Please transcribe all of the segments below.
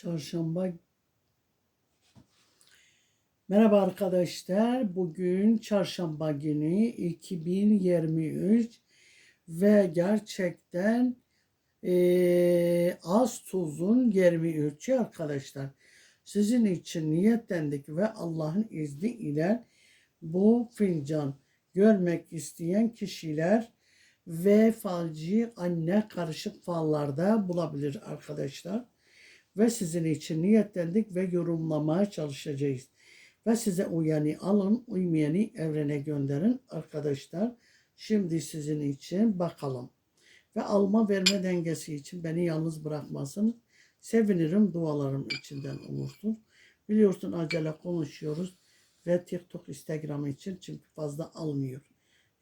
Çarşamba. Merhaba arkadaşlar. Bugün çarşamba günü 2023 ve gerçekten eee, az tuzun 23'ü arkadaşlar. Sizin için niyetlendik ve Allah'ın izni ile bu fincan görmek isteyen kişiler ve falcı anne karışık fallarda bulabilir arkadaşlar ve sizin için niyetlendik ve yorumlamaya çalışacağız. Ve size uyanı alın, uymayanı evrene gönderin arkadaşlar. Şimdi sizin için bakalım. Ve alma verme dengesi için beni yalnız bırakmasın. Sevinirim dualarım içinden olursun. Biliyorsun acele konuşuyoruz ve TikTok, Instagram için çünkü fazla almıyor.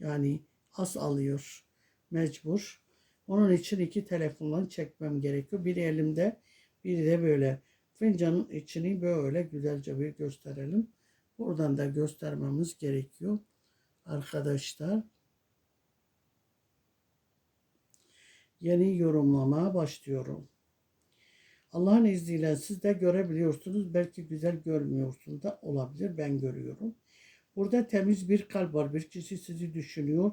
Yani az alıyor. Mecbur. Onun için iki telefonla çekmem gerekiyor. Biri elimde, biri de böyle. Fincanın içini böyle güzelce bir gösterelim. Buradan da göstermemiz gerekiyor. Arkadaşlar. Yeni yorumlamaya başlıyorum. Allah'ın izniyle siz de görebiliyorsunuz. Belki güzel görmüyorsunuz da olabilir. Ben görüyorum. Burada temiz bir kalp var. Bir kişi sizi düşünüyor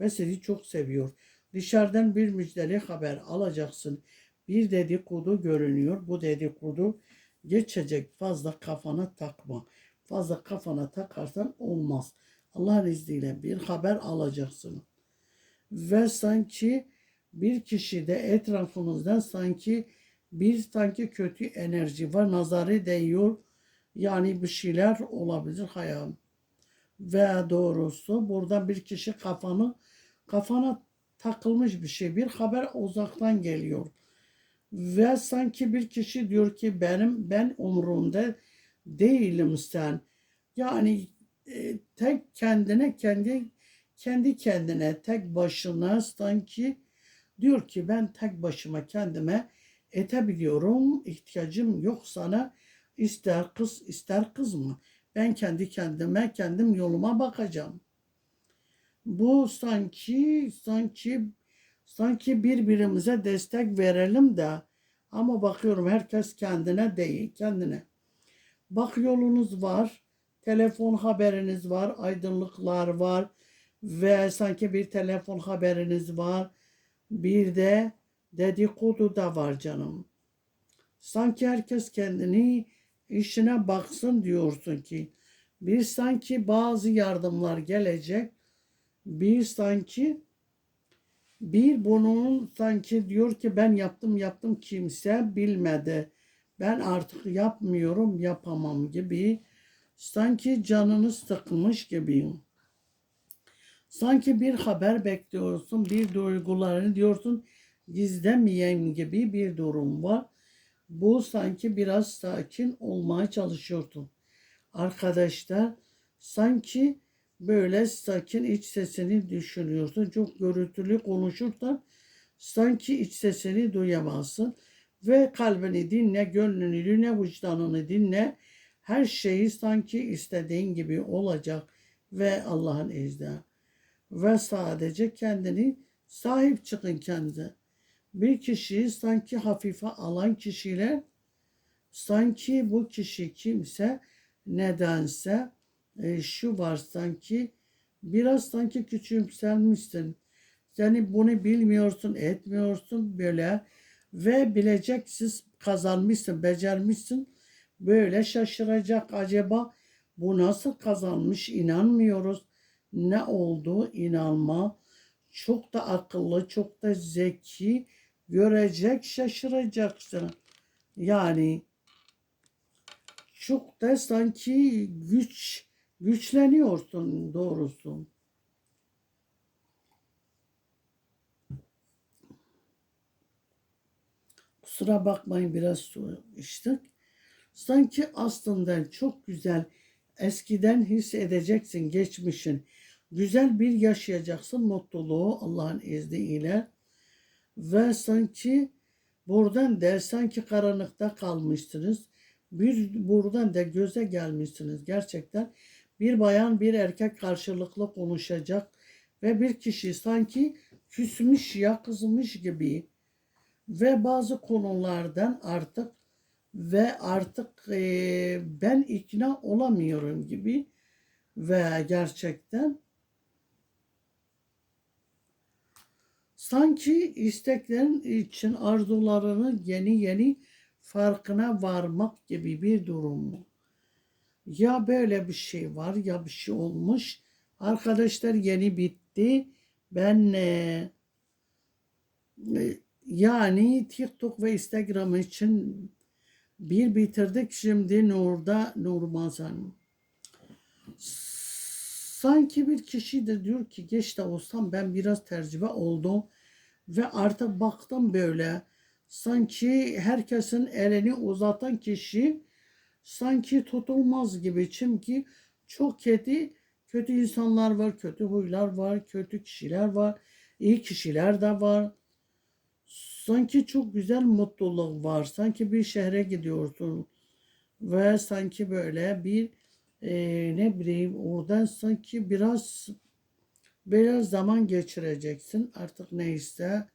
ve sizi çok seviyor. Dışarıdan bir müjdeli haber alacaksın. Bir dedikodu görünüyor. Bu dedikodu geçecek. Fazla kafana takma. Fazla kafana takarsan olmaz. Allah'ın izniyle bir haber alacaksın. Ve sanki bir kişide etrafınızdan sanki bir sanki kötü enerji var. Nazarı değiyor. Yani bir şeyler olabilir hayal. Ve doğrusu burada bir kişi kafanı kafana takılmış bir şey. Bir haber uzaktan geliyor. Ve sanki bir kişi diyor ki benim ben umurumda değilim sen. Yani e, tek kendine kendi kendi kendine tek başına sanki diyor ki ben tek başıma kendime etebiliyorum. ihtiyacım yok sana. İster kız ister kız mı? Ben kendi kendime kendim yoluma bakacağım. Bu sanki sanki sanki birbirimize destek verelim de ama bakıyorum herkes kendine değil kendine. Bak yolunuz var, telefon haberiniz var, aydınlıklar var ve sanki bir telefon haberiniz var. Bir de dedikodu da var canım. Sanki herkes kendini işine baksın diyorsun ki. Bir sanki bazı yardımlar gelecek. Bir sanki bir bunun sanki diyor ki ben yaptım yaptım kimse bilmedi. Ben artık yapmıyorum yapamam gibi. Sanki canınız sıkılmış gibi. Sanki bir haber bekliyorsun, bir duygularını diyorsun gizlemeyen gibi bir durum var. Bu sanki biraz sakin olmaya çalışıyordun. Arkadaşlar sanki böyle sakin iç sesini düşünüyorsun. Çok gürültülü konuşursan sanki iç sesini duyamazsın. Ve kalbini dinle, gönlünü dinle, vicdanını dinle. Her şeyi sanki istediğin gibi olacak ve Allah'ın izniyle. Ve sadece kendini sahip çıkın kendine. Bir kişiyi sanki hafife alan kişiler sanki bu kişi kimse nedense e, şu var sanki biraz sanki küçümsenmişsin. Seni bunu bilmiyorsun, etmiyorsun böyle ve bileceksiz kazanmışsın, becermişsin. Böyle şaşıracak acaba bu nasıl kazanmış inanmıyoruz. Ne oldu inanma. Çok da akıllı, çok da zeki görecek, şaşıracaksın. Yani çok da sanki güç güçleniyorsun doğrusu. Kusura bakmayın biraz su içtik. Sanki aslında çok güzel eskiden hissedeceksin geçmişin. Güzel bir yaşayacaksın mutluluğu Allah'ın izniyle. Ve sanki buradan da sanki karanlıkta kalmışsınız. Bir buradan da göze gelmişsiniz gerçekten. Bir bayan bir erkek karşılıklı konuşacak ve bir kişi sanki küsmüş ya kızmış gibi ve bazı konulardan artık ve artık e, ben ikna olamıyorum gibi ve gerçekten sanki isteklerin için arzularını yeni yeni farkına varmak gibi bir durum mu? Ya böyle bir şey var ya bir şey olmuş. Arkadaşlar yeni bitti. Ben e, e, yani TikTok ve Instagram için bir bitirdik. Şimdi Nur'da Nurmazan. Sanki bir kişi de diyor ki geç de olsam ben biraz tercüme oldum ve artık baktım böyle sanki herkesin elini uzatan kişi sanki tutulmaz gibi çünkü çok kötü kötü insanlar var, kötü huylar var, kötü kişiler var, iyi kişiler de var. Sanki çok güzel mutluluk var. Sanki bir şehre gidiyorsun ve sanki böyle bir e, ne bileyim oradan sanki biraz biraz zaman geçireceksin artık neyse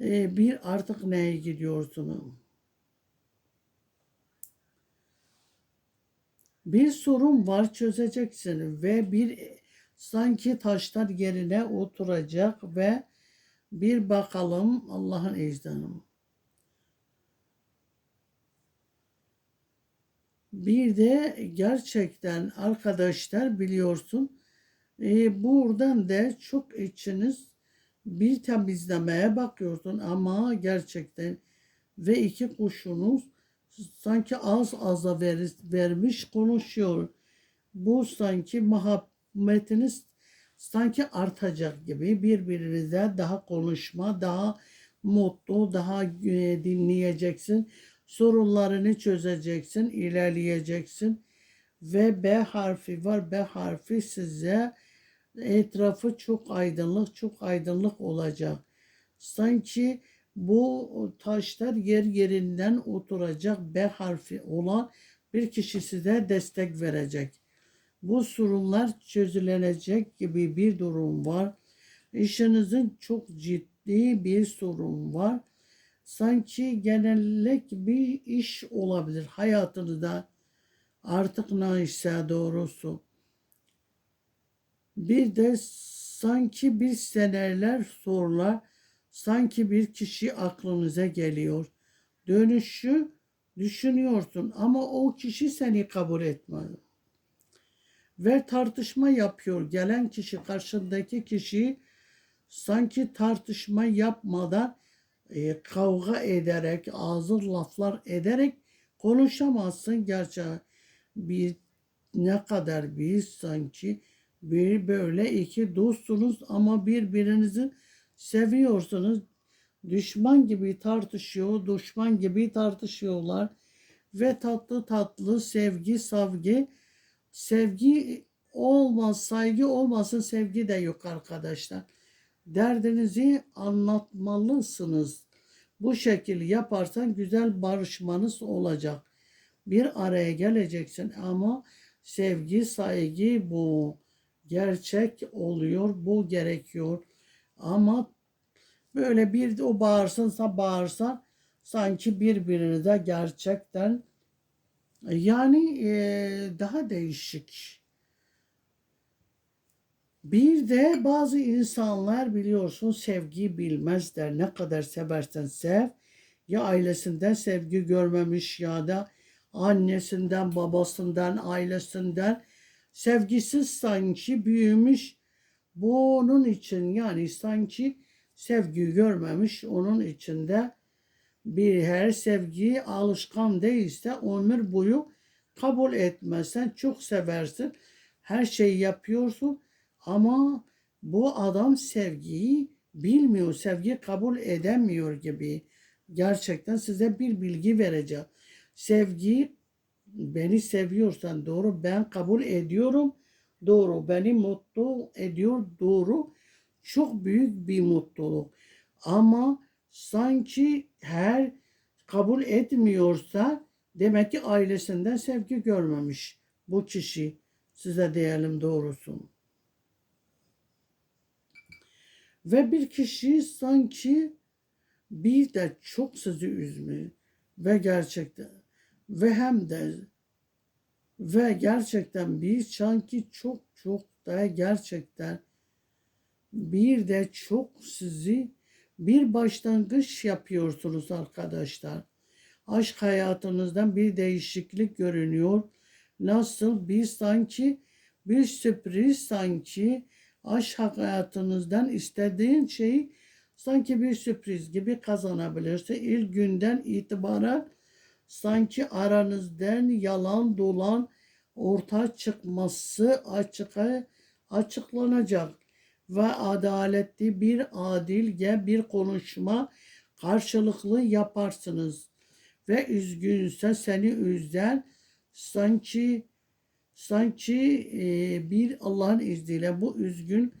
e, bir artık neye gidiyorsun bir sorun var çözeceksin ve bir sanki taşlar yerine oturacak ve bir bakalım Allah'ın ecdanı. Bir de gerçekten arkadaşlar biliyorsun e, buradan da çok içiniz bir temizlemeye bakıyorsun ama gerçekten ve iki kuşunuz sanki az aza ver, vermiş konuşuyor. Bu sanki muhabbetiniz sanki artacak gibi birbirinize daha konuşma, daha mutlu, daha e, dinleyeceksin. Sorunlarını çözeceksin, ilerleyeceksin. Ve B harfi var. B harfi size etrafı çok aydınlık, çok aydınlık olacak. Sanki bu taşlar yer yerinden oturacak B harfi olan bir kişi size destek verecek. Bu sorunlar çözülecek gibi bir durum var. İşinizin çok ciddi bir sorun var. Sanki genellik bir iş olabilir hayatınızda. Artık neyse doğrusu. Bir de sanki bir seneler sonra sanki bir kişi aklınıza geliyor. Dönüşü düşünüyorsun ama o kişi seni kabul etmez. Ve tartışma yapıyor. Gelen kişi karşındaki kişi sanki tartışma yapmadan e, kavga ederek, ağzı laflar ederek konuşamazsın. Gerçi bir ne kadar biz sanki bir böyle iki dostsunuz ama birbirinizi seviyorsunuz. Düşman gibi tartışıyor, düşman gibi tartışıyorlar ve tatlı tatlı sevgi, sevgi, sevgi olmaz, saygı olmasın sevgi de yok arkadaşlar. Derdinizi anlatmalısınız. Bu şekilde yaparsan güzel barışmanız olacak. Bir araya geleceksin ama sevgi, saygı bu gerçek oluyor, bu gerekiyor. Ama böyle bir de o bağırsınsa bağırsa sanki birbirinize gerçekten yani e, daha değişik. Bir de bazı insanlar biliyorsun sevgiyi bilmezler. Ne kadar seversen sev. Ya ailesinden sevgi görmemiş ya da annesinden, babasından, ailesinden sevgisiz sanki büyümüş bunun için yani sanki sevgi görmemiş onun içinde bir her sevgiyi alışkan değilse ömür boyu kabul etmezsen çok seversin. Her şeyi yapıyorsun ama bu adam sevgiyi bilmiyor, sevgi kabul edemiyor gibi. Gerçekten size bir bilgi vereceğim. Sevgi beni seviyorsan doğru ben kabul ediyorum doğru beni mutlu ediyor doğru. Çok büyük bir mutluluk. Ama sanki her kabul etmiyorsa demek ki ailesinden sevgi görmemiş bu kişi. Size diyelim doğrusu. Ve bir kişi sanki bir de çok sizi üzmüyor ve gerçekten ve hem de ve gerçekten bir sanki çok çok da gerçekten bir de çok sizi bir başlangıç yapıyorsunuz arkadaşlar. Aşk hayatınızdan bir değişiklik görünüyor. Nasıl bir sanki bir sürpriz sanki aşk hayatınızdan istediğin şeyi sanki bir sürpriz gibi kazanabilirsin. İlk günden itibaren sanki aranızdan yalan dolan ortaya çıkması açığa açıklanacak ve adaletli bir adilce bir konuşma karşılıklı yaparsınız ve üzgünse seni üzen sanki sanki e, bir Allah'ın izniyle bu üzgün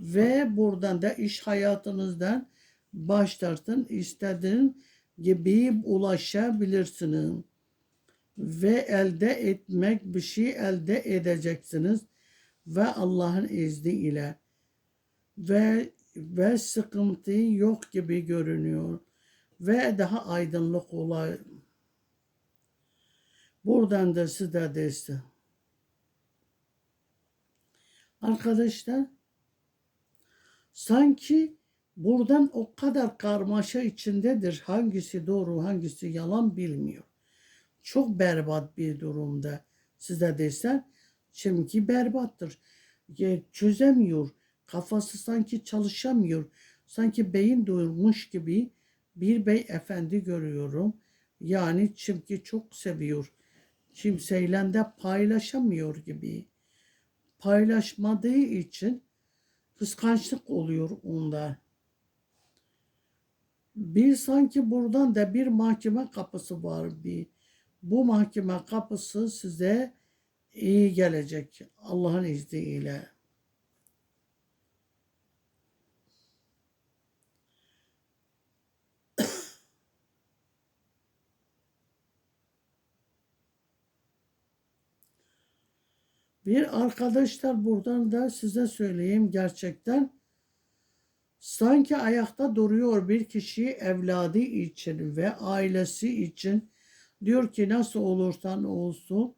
ve buradan da iş hayatınızdan başlarsın istediğin gibi ulaşabilirsiniz ve elde etmek bir şey elde edeceksiniz ve Allah'ın izniyle ve ve sıkıntı yok gibi görünüyor ve daha aydınlık olay. Buradan da size destek. Arkadaşlar sanki buradan o kadar karmaşa içindedir. Hangisi doğru hangisi yalan bilmiyor. Çok berbat bir durumda size desem. Çünkü berbattır. Ya, Çözemiyor. Kafası sanki çalışamıyor. Sanki beyin durmuş gibi bir bey efendi görüyorum. Yani çünkü çok seviyor. Kimseyle de paylaşamıyor gibi. Paylaşmadığı için kıskançlık oluyor onda. Bir sanki buradan da bir mahkeme kapısı var bir. Bu mahkeme kapısı size iyi gelecek Allah'ın izniyle. Bir arkadaşlar buradan da size söyleyeyim gerçekten sanki ayakta duruyor bir kişi evladı için ve ailesi için diyor ki nasıl olursan olsun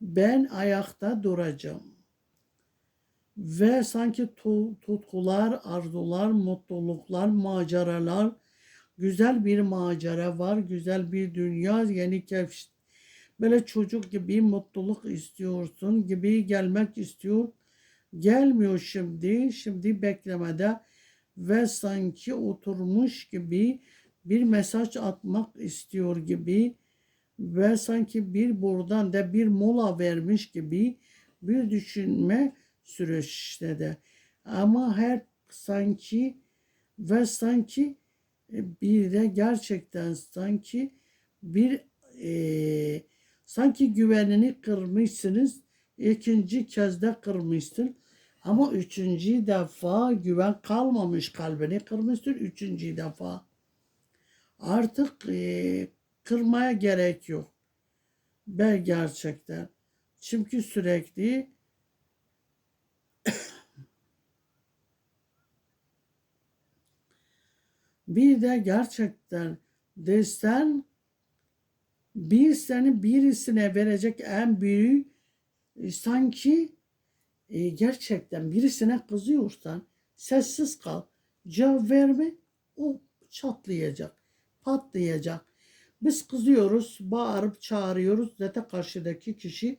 ben ayakta duracağım. Ve sanki tu- tutkular, arzular, mutluluklar, maceralar, güzel bir macera var, güzel bir dünya, yeni keşf böyle çocuk gibi mutluluk istiyorsun gibi gelmek istiyor. Gelmiyor şimdi. Şimdi beklemede ve sanki oturmuş gibi bir mesaj atmak istiyor gibi ve sanki bir buradan da bir mola vermiş gibi bir düşünme süreçte de. Ama her sanki ve sanki e, bir de gerçekten sanki bir eee Sanki güvenini kırmışsınız. ikinci kez de kırmışsın. Ama üçüncü defa güven kalmamış kalbini kırmışsın. Üçüncü defa. Artık e, kırmaya gerek yok. Ben gerçekten. Çünkü sürekli bir de gerçekten desen bir seni birisine verecek en büyük e, sanki e, gerçekten birisine kızıyorsan sessiz kal. Cevap verme o çatlayacak, patlayacak. Biz kızıyoruz, bağırıp çağırıyoruz. Zaten karşıdaki kişi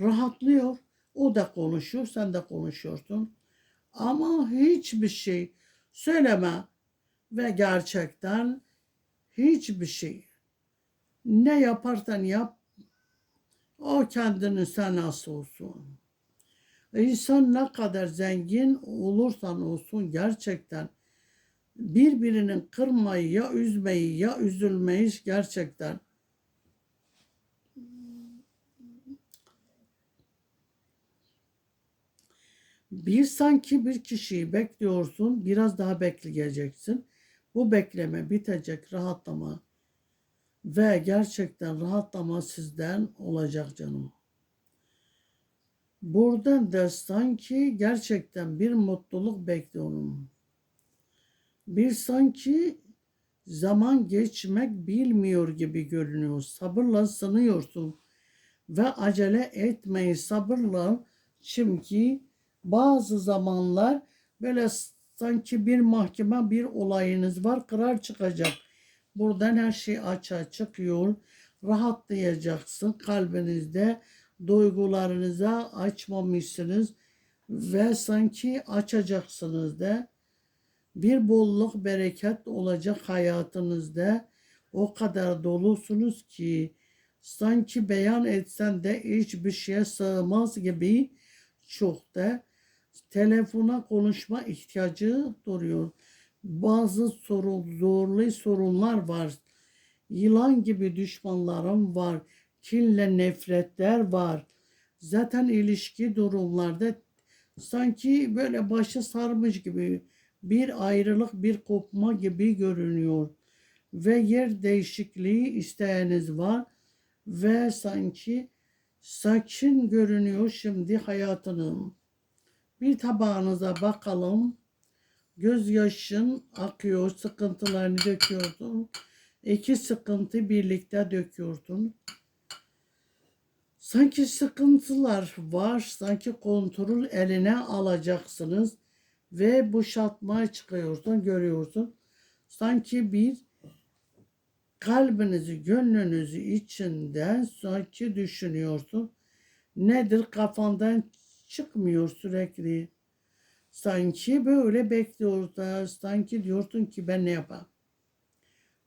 rahatlıyor. O da konuşuyor, sen de konuşuyorsun. Ama hiçbir şey söyleme ve gerçekten hiçbir şey ne yaparsan yap o kendini nasıl olsun. İnsan ne kadar zengin olursan olsun gerçekten birbirinin kırmayı ya üzmeyi ya üzülmeyi gerçekten bir sanki bir kişiyi bekliyorsun biraz daha bekleyeceksin. Bu bekleme bitecek rahatlama ve gerçekten rahatlama sizden olacak canım. Buradan da sanki gerçekten bir mutluluk bekliyorum. Bir sanki Zaman geçmek bilmiyor gibi görünüyor. Sabırla sınıyorsun ve acele etmeyi sabırla çünkü bazı zamanlar böyle sanki bir mahkeme bir olayınız var karar çıkacak. Buradan her şey açığa çıkıyor. Rahatlayacaksın kalbinizde duygularınıza açmamışsınız ve sanki açacaksınız da bir bolluk bereket olacak hayatınızda. O kadar dolusunuz ki sanki beyan etsen de hiçbir şeye sığmaz gibi çok da telefona konuşma ihtiyacı duruyor. Bazı sorun, zorlu sorunlar var. Yılan gibi düşmanlarım var. Kinle nefretler var. Zaten ilişki durumlarda sanki böyle başı sarmış gibi bir ayrılık, bir kopma gibi görünüyor. Ve yer değişikliği isteğiniz var ve sanki sakin görünüyor şimdi hayatının. Bir tabağınıza bakalım. Gözyaşın akıyor, sıkıntılarını döküyordun. İki sıkıntı birlikte döküyordun. Sanki sıkıntılar var, sanki kontrol eline alacaksınız ve boşaltmaya çıkıyorsun, görüyorsun. Sanki bir kalbinizi, gönlünüzü içinden sanki düşünüyorsun. Nedir kafandan çıkmıyor sürekli. Sanki böyle bekliyorsun. Sanki diyorsun ki ben ne yapayım?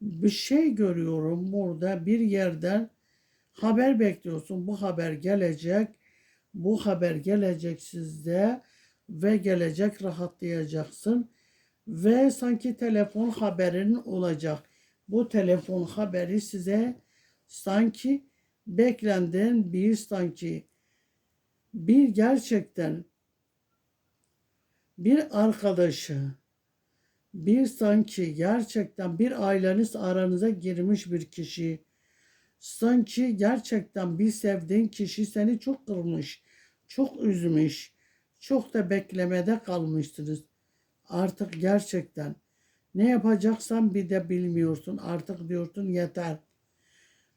Bir şey görüyorum burada bir yerden haber bekliyorsun. Bu haber gelecek. Bu haber gelecek sizde ve gelecek rahatlayacaksın. Ve sanki telefon haberin olacak. Bu telefon haberi size sanki beklendiğin bir sanki bir gerçekten bir arkadaşı bir sanki gerçekten bir aileniz aranıza girmiş bir kişi sanki gerçekten bir sevdiğin kişi seni çok kırmış, çok üzmüş, çok da beklemede kalmışsınız. Artık gerçekten ne yapacaksan bir de bilmiyorsun. Artık diyorsun yeter.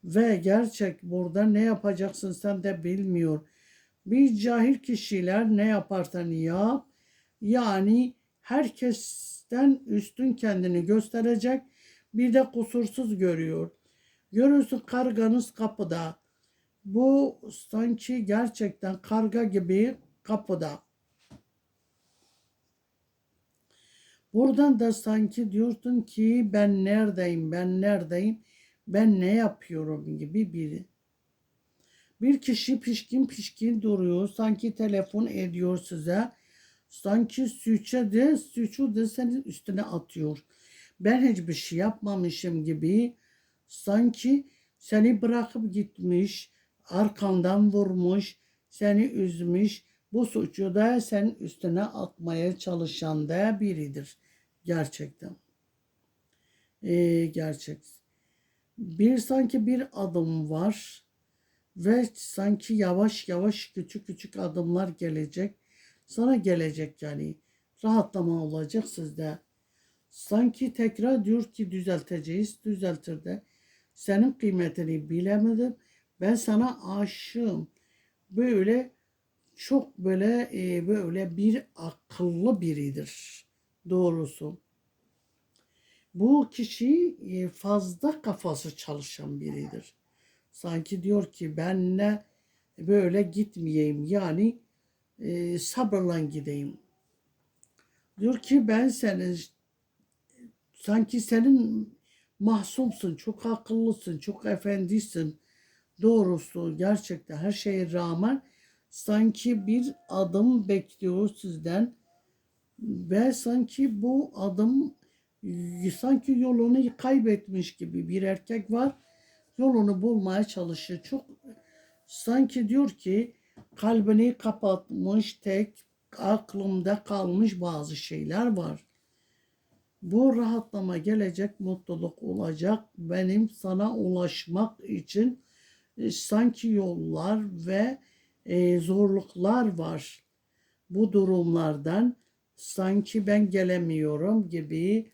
Ve gerçek burada ne yapacaksın sen de bilmiyor. Bir cahil kişiler ne yaparsan yap. Yani herkesten üstün kendini gösterecek. Bir de kusursuz görüyor. Görüyorsun karganız kapıda. Bu sanki gerçekten karga gibi kapıda. Buradan da sanki diyorsun ki ben neredeyim, ben neredeyim, ben ne yapıyorum gibi biri. Bir kişi pişkin pişkin duruyor, sanki telefon ediyor size. Sanki suçu de, suçu da senin üstüne atıyor. Ben hiçbir şey yapmamışım gibi sanki seni bırakıp gitmiş, arkandan vurmuş, seni üzmüş. Bu suçu da senin üstüne atmaya çalışan da biridir. Gerçekten. Ee, gerçek. Bir sanki bir adım var ve sanki yavaş yavaş küçük küçük adımlar gelecek. Sana gelecek yani. Rahatlama olacak sizde. Sanki tekrar diyor ki düzelteceğiz, düzeltir de. Senin kıymetini bilemedim. Ben sana aşığım. Böyle çok böyle e, böyle bir akıllı biridir doğrusu. Bu kişi e, fazla kafası çalışan biridir. Sanki diyor ki ben ne böyle gitmeyeyim yani e, sabırla gideyim. Diyor ki ben senin sanki senin mahsumsun, çok akıllısın, çok efendisin. Doğrusu gerçekten her şeye rağmen sanki bir adım bekliyor sizden ve sanki bu adım sanki yolunu kaybetmiş gibi bir erkek var. Yolunu bulmaya çalışıyor. Çok sanki diyor ki kalbini kapatmış tek aklımda kalmış bazı şeyler var. Bu rahatlama gelecek, mutluluk olacak. Benim sana ulaşmak için e, sanki yollar ve e, zorluklar var. Bu durumlardan sanki ben gelemiyorum gibi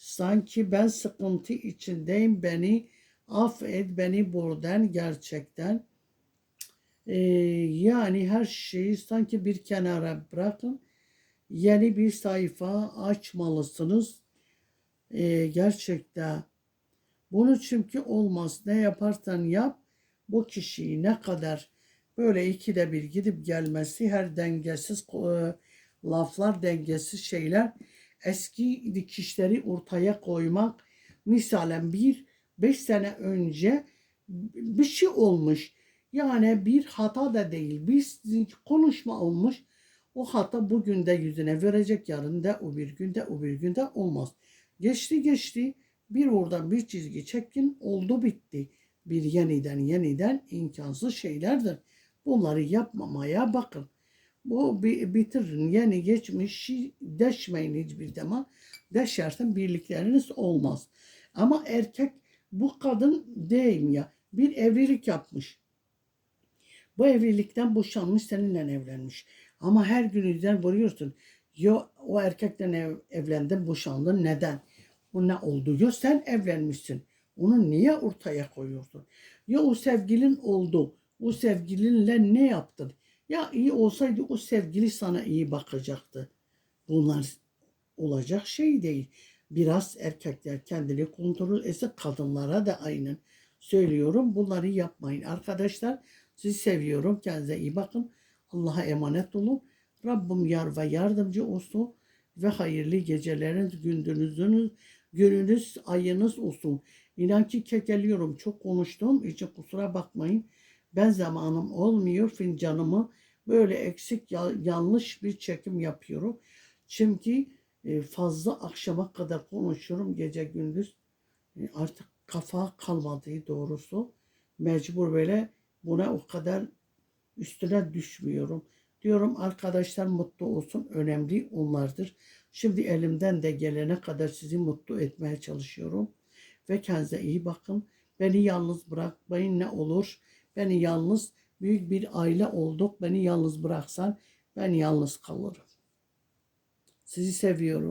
Sanki ben sıkıntı içindeyim. Beni affet. Beni buradan gerçekten ee, yani her şeyi sanki bir kenara bırakın. Yeni bir sayfa açmalısınız. Ee, gerçekten bunu çünkü olmaz. Ne yaparsan yap bu kişiyi ne kadar böyle ikide bir gidip gelmesi her dengesiz e, laflar dengesiz şeyler eski dikişleri ortaya koymak misalen bir beş sene önce bir şey olmuş. Yani bir hata da değil. Bir konuşma olmuş. O hata bugün de yüzüne verecek. Yarın da o bir günde o bir günde olmaz. Geçti geçti. Bir oradan bir çizgi çekin oldu bitti. Bir yeniden yeniden imkansız şeylerdir. Bunları yapmamaya bakın. Bu bi- bitirin. Yeni geçmişi deşmeyin hiçbir zaman. Deşersen birlikleriniz olmaz. Ama erkek bu kadın değil ya bir evlilik yapmış. Bu evlilikten boşanmış seninle evlenmiş. Ama her gün yüzden vuruyorsun. Yo o erkekle ev, evlendin boşandın neden? Bu ne oldu? Sen evlenmişsin. Onu niye ortaya koyuyorsun? Ya o sevgilin oldu. O sevgilinle ne yaptın? Ya iyi olsaydı o sevgili sana iyi bakacaktı. Bunlar olacak şey değil. Biraz erkekler kendini kontrol etse kadınlara da aynen söylüyorum. Bunları yapmayın. Arkadaşlar sizi seviyorum. Kendinize iyi bakın. Allah'a emanet olun. Rabbim yar ve yardımcı olsun ve hayırlı geceleriniz, gündüzünüz, gününüz, ayınız olsun. İnan ki kekeliyorum. Çok konuştuğum için kusura bakmayın. Ben zamanım olmuyor. Fincanımı böyle eksik, ya- yanlış bir çekim yapıyorum. Çünkü e, fazla akşama kadar konuşuyorum gece gündüz. E, Artık kafa kalmadı doğrusu. Mecbur böyle buna o kadar üstüne düşmüyorum. Diyorum arkadaşlar mutlu olsun önemli onlardır. Şimdi elimden de gelene kadar sizi mutlu etmeye çalışıyorum. Ve kendinize iyi bakın. Beni yalnız bırakmayın ne olur. Beni yalnız büyük bir aile olduk. Beni yalnız bıraksan ben yalnız kalırım. Sizi seviyorum.